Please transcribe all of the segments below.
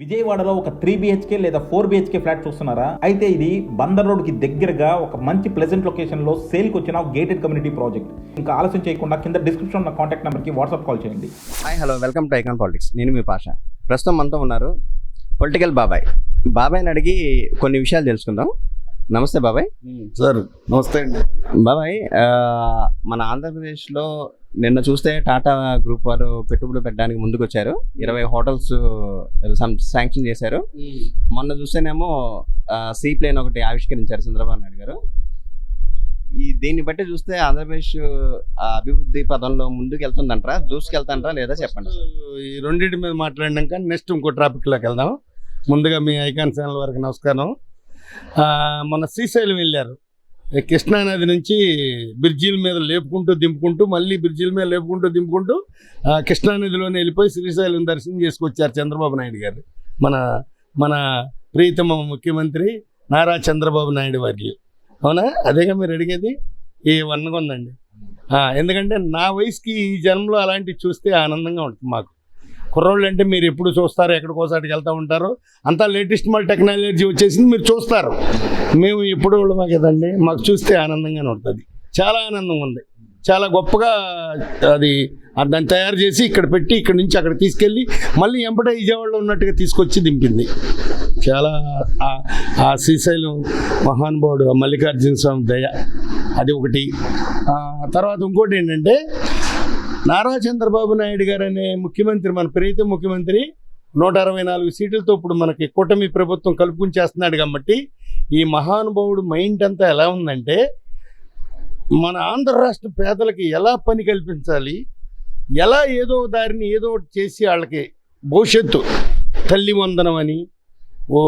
విజయవాడలో ఒక three BHK లేదా ఫోర్ బిహెచ్కే ఫ్లాట్ చూస్తున్నారా? అయితే ఇది బందర్ రోడ్కి దగ్గరగా ఒక మంచి ప్లెజెంట్ లొకేషన్లో సేల్కి వచ్చిన గేటెడ్ కమ్యూనిటీ ప్రాజెక్ట్ ఇంకా ఆలస్యం చేయకుండా కింద డిస్క్రిప్షన్ ఉన్న కాంటాక్ట్ నెంబర్కి వాట్సాప్ కాల్ చేయండి. Hi hello welcome to Icon politics నేను మీ పాష. ప్రస్తుతం మనతో ఉన్నారు పొలిటికల్ బాబాయ్ బాబాయ్ని అడిగి కొన్ని విషయాలు తెలుసుకుందాం. నమస్తే బాబాయ్ సార్ నమస్తే అండి. బాబాయ్ మన ఆంధ్రప్రదేశ్లో నిన్న చూస్తే టాటా గ్రూప్ వారు పెట్టుబడులు పెట్టడానికి ముందుకు వచ్చారు ఇరవై హోటల్స్ శాంక్షన్ చేశారు. మొన్న చూస్తేనేమో సీ ప్లేన్ ఒకటి ఆవిష్కరించారు చంద్రబాబు నాయుడు గారు. ఈ దీన్ని బట్టి చూస్తే ఆంధ్రప్రదేశ్ అభివృద్ధి పదంలో ముందుకు వెళ్తుందంటారా దూసుకెళ్తాంటారా లేదా చెప్పండి. ఈ రెండింటి మీద మాట్లాడినాక నెక్స్ట్ ఇంకో టాపిక్లోకి వెళ్దాం. ముందుగా మీ ఐకాన్ ఛానల్ వారికి నమస్కారం. మొన్న శ్రీశైలం వెళ్ళారు. కృష్ణానది కృష్ణా నది నుంచి బ్రిడ్జిల మీద లేపుకుంటూ దింపుకుంటూ మళ్ళీ బ్రిడ్జిల మీద లేపుకుంటూ దింపుకుంటూ కృష్ణానదిలోనే వెళ్ళిపోయి శ్రీశైలం దర్శనం చేసుకొచ్చారు చంద్రబాబు నాయుడు గారు. మన మన ప్రీతమ ముఖ్యమంత్రి నారా చంద్రబాబు నాయుడు వర్యులు. అవునా? అదేగా మీరు అడిగేది? ఈ వన్నగా ఉందండి ఎందుకంటే నా వయసుకి ఈ జన్మలో అలాంటివి చూస్తే ఆనందంగా ఉంటుంది మాకు. కుర్రోళ్ళు అంటే మీరు ఎప్పుడు చూస్తారు ఎక్కడికోసాటికి వెళ్తూ ఉంటారు. అంతా లేటెస్ట్ మళ్ళీ టెక్నాలజీ వచ్చేసింది మీరు చూస్తారు. మేము ఎప్పుడు వెళ్ళమా కదండి? మాకు చూస్తే ఆనందంగానే ఉంటుంది. చాలా ఆనందంగా ఉంది. చాలా గొప్పగా అది దాన్ని తయారు చేసి ఇక్కడ పెట్టి ఇక్కడ నుంచి అక్కడ తీసుకెళ్ళి మళ్ళీ ఎంపటే విజయవాడలో ఉన్నట్టుగా తీసుకొచ్చి దింపింది. చాలా ఆ- శ్రీశైలం మహానుభావుడు ఆ మల్లికార్జున స్వామి దయ అది ఒకటి. తర్వాత ఇంకోటి ఏంటంటే నారా చంద్రబాబు నాయుడు గారు అనే ముఖ్యమంత్రి మన ప్రీతం ముఖ్యమంత్రి నూట అరవై నాలుగు సీట్లతో ఇప్పుడు మనకి కూటమి ప్రభుత్వం కలుపుకుని చేస్తున్నాడు కాబట్టి ఈ మహానుభావుడు మైండ్ అంతా ఎలా ఉందంటే మన ఆంధ్ర రాష్ట్ర పేదలకి ఎలా పని కల్పించాలి ఎలా ఏదో దారిని ఏదో ఒకటి చేసి వాళ్ళకి భవిష్యత్తు తల్లి వందనం అని ఓ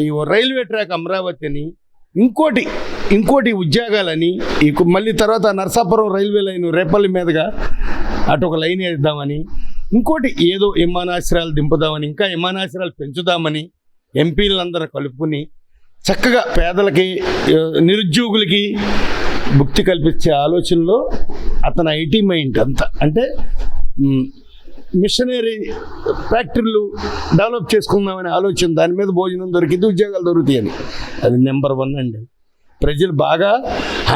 ఈ ఓ రైల్వే ట్రాక్ అమరావతి అని ఇంకోటి ఇంకోటి ఉద్యోగాలని మళ్ళీ తర్వాత నర్సాపురం రైల్వే లైన్ రేపల్లి మీదుగా అటు ఒక లైన్ వేద్దామని ఇంకోటి ఏదో విమానాశ్రయాలు దింపుదామని ఇంకా విమానాశ్రయాలు పెంచుదామని ఎంపీలందరూ కలుపుకుని చక్కగా పేదలకి నిరుద్యోగులకి భుక్తి కల్పించే ఆలోచనలో అతను ఐటీ మైండ్ అంతా. అంటే మిషనరీ ఫ్యాక్టరీలు డెవలప్ చేసుకుందామనే ఆలోచన దాని మీద భోజనం దొరికింది ఉద్యోగాలు దొరుకుతాయని. అది నెంబర్ వన్ అండి. ప్రజలు బాగా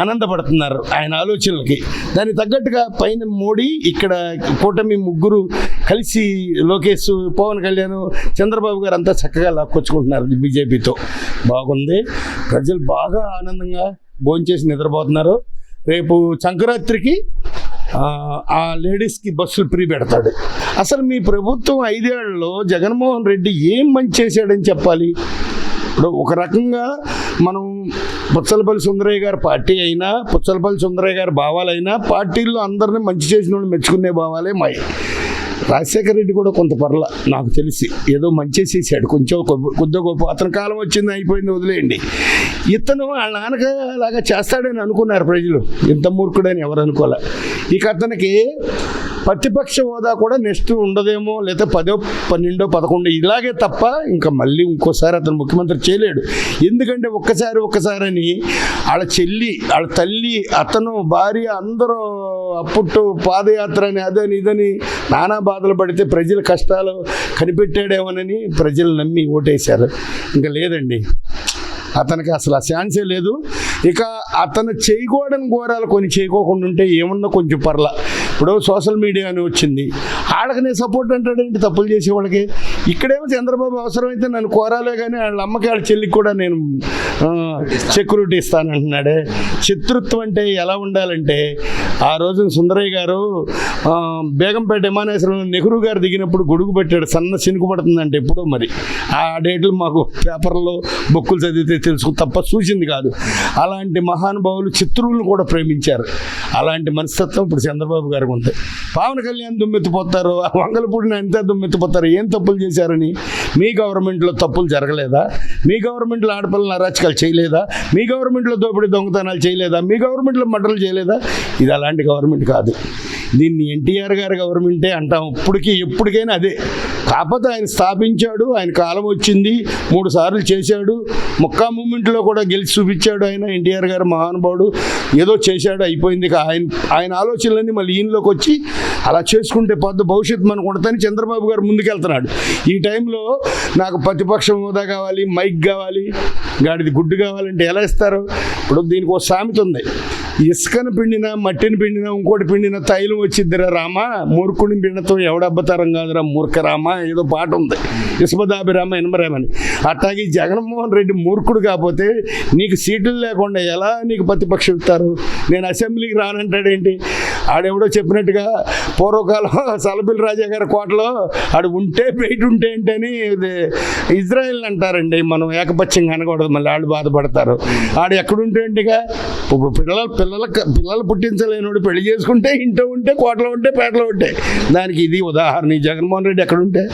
ఆనందపడుతున్నారు ఆయన ఆలోచనలకి. దానికి తగ్గట్టుగా పైన మోడీ ఇక్కడ కూటమి ముగ్గురు కలిసి లోకేష్ పవన్ కళ్యాణ్ చంద్రబాబు గారు అంతా చక్కగా లాక్కొచ్చుకుంటున్నారు బీజేపీతో. బాగుంది. ప్రజలు బాగా ఆనందంగా భోంచేసి నిద్రపోతున్నారు. రేపు సంక్రాంతికి ఆ, లేడీస్కి బస్సులు ఫ్రీ పెడతాడు. అసలు మీ ప్రభుత్వం ఐదేళ్ళలో జగన్మోహన్ రెడ్డి ఏం మంచి చేశాడని చెప్పాలి? ఇప్పుడు ఒక రకంగా మనం పుచ్చలపల్లి సుందరయ్య గారి పార్టీ అయినా పుచ్చలపల్లి సుందరయ్య గారి భావాలైనా పార్టీల్లో అందరినీ మంచి చేసిన వాళ్ళు మెచ్చుకునే భావాలే మాయి. రాజశేఖర రెడ్డి కూడా కొంత పర్ల నాకు తెలిసి ఏదో మంచి చేశాడు కొంచెం కొద్ది- గొప్ప అతని కాలం వచ్చింది అయిపోయింది వదిలేయండి. ఇతను వాళ్ళ నాన్నగా అలాగా చేస్తాడని అనుకున్నారు ప్రజలు. ఇంత మూర్ఖుడని ఎవరు అనుకోలే. ఇక అతనికి ప్రతిపక్ష హోదా కూడా నెక్స్ట్ ఉండదేమో లేదా పదో పన్నెండో పదకొండో ఇలాగే తప్ప ఇంకా మళ్ళీ ఇంకోసారి అతను ముఖ్యమంత్రి చేయలేడు. ఎందుకంటే ఒక్కసారి ఒక్కసారి అని వాళ్ళ చెల్లి వాళ్ళ తల్లి అతను భార్య అందరూ అప్పుట్టు పాదయాత్ర అని అదని ఇదని నానా బాధలు పడితే ప్రజల కష్టాలు కనిపెట్టాడేమోనని ప్రజలు నమ్మి ఓటేశారు. ఇంకా లేదండి. అతనికి అసలు ఆ ఛాన్సే లేదు. ఇక అతను చేయకూడని ఘోరాలు కొన్ని చేయకోకుండా ఉంటే ఏమన్నా కొంచెం పర్లా. ఇప్పుడు సోషల్ మీడియా అని వచ్చింది. వాళ్ళకి నేను సపోర్ట్ అంటాడేంటి తప్పులు చేసే వాళ్ళకి ఇక్కడేమో చంద్రబాబు అవసరమైతే నన్ను కోరాలే కానీ వాళ్ళ అమ్మకి వాళ్ళ చెల్లికి కూడా నేను సెక్యూరిటీ ఇస్తానంటున్నాడే. శత్రుత్వం అంటే ఎలా ఉండాలంటే ఆ రోజున సుందరయ్య గారు బేగంపేట విమానాశ్రయంలో నెహ్రూ గారు దిగినప్పుడు గొడుగు పెట్టాడు సన్న చినుకు పడుతుందంటే ఎప్పుడో మరి. ఆ డేట్లు మాకు పేపర్లో బుక్కులు చదివితే తెలుసు తప్ప చూసింది కాదు. అలాంటి మహానుభావులు చిత్రులను కూడా ప్రేమించారు. అలాంటి మనస్తత్వం ఇప్పుడు చంద్రబాబు గారికి ఉంది. పవన్ కళ్యాణ్ దుమ్మెత్తిపోతారు ఆ వంగలపూడిని అంతే దుమ్మెత్తిపోతారు ఏం తప్పులు చేశారని మీ గవర్నమెంట్లో తప్పులు జరగలేదా? మీ గవర్నమెంట్లో ఆడపిల్లల అరాచకాలు చేయలేదా? మీ గవర్నమెంట్లో దోపిడీ దొంగతనాలు చేయలేదా? మీ గవర్నమెంట్లో మర్డర్లు చేయలేదా? ఇది అలాంటి గవర్నమెంట్ కాదు. దీన్ని ఎన్టీఆర్ గారి గవర్నమెంటే అంటాం. ఇప్పటికీ ఎప్పటికైనా అదే. కాకపోతే ఆయన స్థాపించాడు ఆయన కాలం వచ్చింది మూడు సార్లు చేశాడు. ముక్కా మూమెంట్లో కూడా గెలిచి చూపించాడు ఆయన ఎన్టీఆర్ గారు మహానుభావుడు. ఏదో చేశాడు అయిపోయింది. ఆయన ఆయన ఆలోచనలన్నీ మళ్ళీ ఈయనలోకి వచ్చి అలా చేసుకుంటే పొద్దు భవిష్యత్తు మనకు ఉండదని చంద్రబాబు గారు ముందుకెళ్తున్నాడు. ఈ టైంలో నాకు ప్రతిపక్షం హోదా కావాలి మైక్ కావాలి గాడిది గుడ్డు కావాలంటే ఎలా ఇస్తారు? ఇప్పుడు దీనికి ఒక సామెత ఉంది. ఇసుకను పిండినా మట్టిని పిండినా ఇంకోటి పిండిన తైలం వచ్చిద్దిరా రామా. మూర్ఖుని పిండతో ఎవడబ్బతరం కాదురా మూర్ఖ రామ. ఏదో పాట ఉంది. ఇసుమదాభిరామ ఇనమరామని అట్లాగే ఈ జగన్మోహన్ రెడ్డి మూర్ఖుడు కాకపోతే నీకు సీట్లు లేకుండా ఎలా నీకు ప్రతిపక్షం ఇస్తారు? నేను అసెంబ్లీకి రానంటాడేంటి? ఆడెవడో చెప్పినట్టుగా పూర్వకాలం సలబిల్ రాజా గారి కోటలో ఆడు ఉంటే బయట ఉంటే ఏంటని ఇది ఇజ్రాయెల్ అంటారండి. మనం ఏకపక్షంగా అనకూడదు మళ్ళీ వాళ్ళు బాధపడతారు. ఆడు ఎక్కడుంటే ఏంటిగా ఇప్పుడు పిల్లలు పిల్లల పిల్లలు పుట్టించలేనోడు పెళ్ళి చేసుకుంటే ఇంట్లో ఉంటే కోటలో ఉంటే పేటలో ఉంటే. దానికి ఇది ఉదాహరణ. జగన్మోహన్ రెడ్డి ఎక్కడుంటే?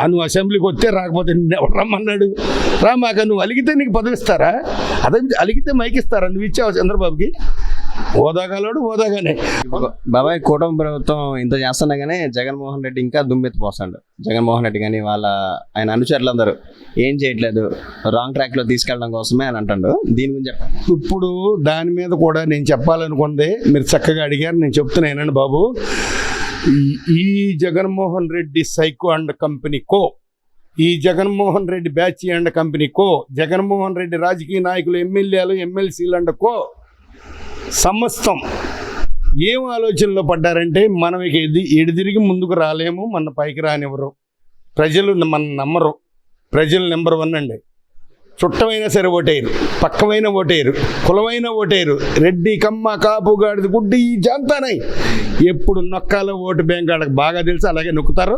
ఆ నువ్వు అసెంబ్లీకి వస్తే రాకపోతే నిన్ను ఎవరు రమ్మన్నాడు? రా మాకు నువ్వు అలిగితే నీకు పదవిస్తారా? అదే అలిగితే మైకిస్తారా నువ్వు ఇచ్చావు చంద్రబాబుకి? హోదాగాలోడు హోదాగానే బాబాయ్ కూటమి ప్రభుత్వం ఇంత చేస్తున్నా కానీ జగన్మోహన్ రెడ్డి ఇంకా దుమ్మెత్తిపోస్తాడు. జగన్మోహన్ రెడ్డి కానీ వాళ్ళ ఆయన అనుచరులందరూ ఏం చేయట్లేదు? రాంగ్ ట్రాక్లో తీసుకెళ్ళడం కోసమే అని అంటాడు. దీని గురించి చెప్పండి ఇప్పుడు దాని మీద కూడా నేను చెప్పాలనుకుంది. మీరు చక్కగా అడిగారు. నేను చెప్తున్నానండి బాబు. ఈ- ఈ Jaganmohan Reddy psycho and company co. ఈ Jaganmohan Reddy batch and company co. Jaganmohan Reddy రాజకీయ నాయకులు ఎమ్మెల్యేలు ఎమ్మెల్సీలు అండ్ కో. సమస్తం ఏం ఆలోచనలో పడ్డారంటే మనం ఇక ఎది ఎడిదిరిగి ముందుకు రాలేము మన పైకి రానివ్వరు. ప్రజలు మన నమ్మరు. ప్రజలు నెంబర్ వన్ అండి. చుట్టమైన సరే ఓటేయరు పక్కమైన ఓటేయరు కులమైన ఓటేయరు. రెడ్డి కమ్మ కాపు గాడిది గుడ్డి ఈ జాంతానై. ఎప్పుడు నొక్కాలో ఓటు బ్యాంక్ వాళ్ళకి బాగా తెలుసు అలాగే నొక్కుతారు.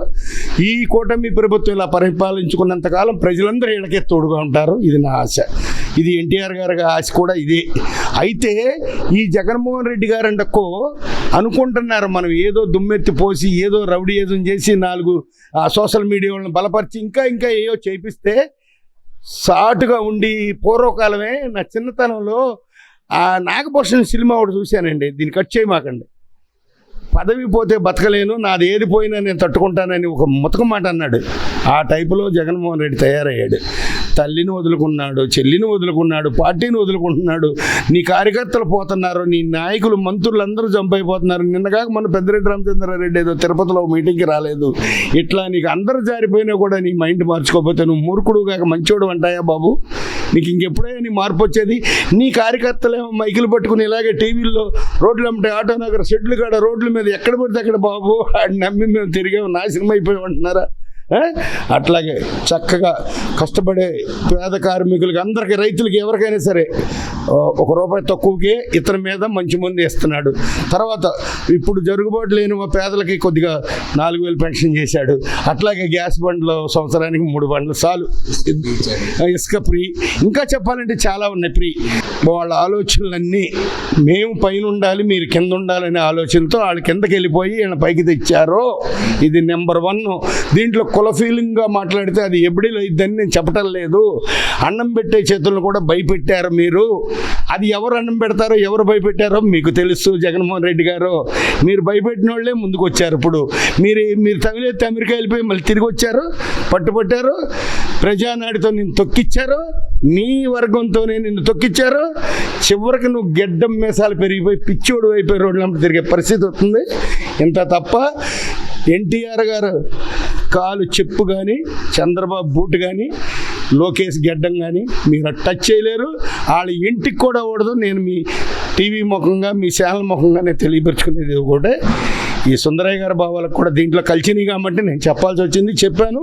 ఈ కూటమి ప్రభుత్వం ఇలా పరిపాలించుకున్నంతకాలం ప్రజలందరూ వీళ్ళకే తోడుగా ఉంటారు ఇది నా ఆశ. ఇది ఎన్టీఆర్ గారి ఆశ కూడా ఇదే. అయితే ఈ జగన్మోహన్ రెడ్డి గారు అంటకో అనుకుంటున్నారు మనం ఏదో దుమ్మెత్తి పోసి ఏదో రౌడీయేజం చేసి నాలుగు ఆ సోషల్ మీడియా వాళ్ళని బలపరిచి ఇంకా ఇంకా ఏవో చేపిస్తే సాటుగా ఉండి పూర్వకాలమే నా చిన్నతనంలో ఆ నాగభూషణ సినిమా ఒకటి చూశానండి. దీన్ని కట్ చేయమాకండి. పదవి పోతే బతకలేను నాది ఏది పోయినా నేను తట్టుకుంటానని ఒక ముతకం మాట అన్నాడు. ఆ టైపులో జగన్మోహన్ రెడ్డి తయారయ్యాడు. తల్లిని వదులుకున్నాడు చెల్లిని వదులుకున్నాడు పార్టీని వదులుకుంటున్నాడు. నీ కార్యకర్తలు పోతున్నారు నీ నాయకులు మంత్రులు అందరూ చంపైపోతున్నారు నిన్నగాక మన పెద్దిరెడ్డి రామచంద్రారెడ్డి ఏదో తిరుపతిలో మీటింగ్కి రాలేదు. ఇట్లా నీకు అందరూ జారిపోయినా కూడా నీ మైండ్ మార్చుకోకపోతే నువ్వు మూర్ఖుడు కాక మంచోడు అంటాయా బాబు? నీకు ఇంకెప్పుడైనా నీ మార్పు వచ్చేది? నీ కార్యకర్తలేమో మైకులు పట్టుకుని ఇలాగే టీవీల్లో రోడ్లు అమ్మటే ఆటో నగర్ షెడ్లు కాడ రోడ్ల మీద ఎక్కడ పడితే అక్కడ బాబు ఆడిని నమ్మి మేము తిరిగాము నాశనం అయిపోయి ఉంటున్నారా అట్లాగే చక్కగా కష్టపడే పేద కార్మికులకి అందరికీ రైతులకి ఎవరికైనా సరే ఒక రూపాయి తక్కువకే ఇతని మీద మంచి మంది ఇస్తున్నాడు తర్వాత ఇప్పుడు జరుగుబాటు లేని పేదలకి కొద్దిగా నాలుగు వేలు పెన్షన్ చేశాడు. అట్లాగే గ్యాస్ బండ్లు సంవత్సరానికి మూడు బండ్లు చాలు. ఇసుక ఫ్రీ. ఇంకా చెప్పాలంటే చాలా ఉన్నాయి ఫ్రీ. వాళ్ళ ఆలోచనలన్నీ మేము పైన ఉండాలి మీరు కింద ఉండాలనే ఆలోచనతో వాళ్ళు కిందకి వెళ్ళిపోయి ఈయన పైకి తెచ్చారో ఇది నెంబర్ వన్. దీంట్లో కుల ఫీలింగ్గా మాట్లాడితే అది ఎబడిలో అయిద్దని నేను చెప్పటం లేదు. అన్నం పెట్టే చేతులను కూడా భయపెట్టారు మీరు. అది ఎవరు అన్నం పెడతారో ఎవరు భయపెట్టారో మీకు తెలుసు జగన్మోహన్ రెడ్డి గారు. మీరు భయపెట్టిన వాళ్ళే ముందుకు వచ్చారు ఇప్పుడు. మీరు మీరు తగిలేస్తే అమెరికా వెళ్ళిపోయి మళ్ళీ తిరిగి వచ్చారు పట్టుబట్టారు ప్రజానాడితో నిన్ను తొక్కిచ్చారు నీ వర్గంతోనే నిన్ను తొక్కిచ్చారు. చివరికి నువ్వు గెడ్డం మేసాలు పెరిగిపోయి పిచ్చోడు అయిపోయి రోడ్లంటే తిరిగే పరిస్థితి వస్తుంది. ఇంత తప్ప ఎన్టీఆర్ గారు కాలు చెప్పు కానీ చంద్రబాబు బూట్ కానీ లోకేష్ గెడ్డం కానీ మీరు టచ్ చేయలేరు. వాళ్ళ ఇంటికి కూడా కూడదు నేను మీ టీవీ ముఖంగా మీ ఛానల్ ముఖంగానే తెలియపరుచుకునేది కూడా ఈ సుందరయ్య గారి భావాలకు కూడా దీంట్లో కలిసినాయి కాబట్టి నేను చెప్పాల్సి వచ్చింది. చెప్పాను.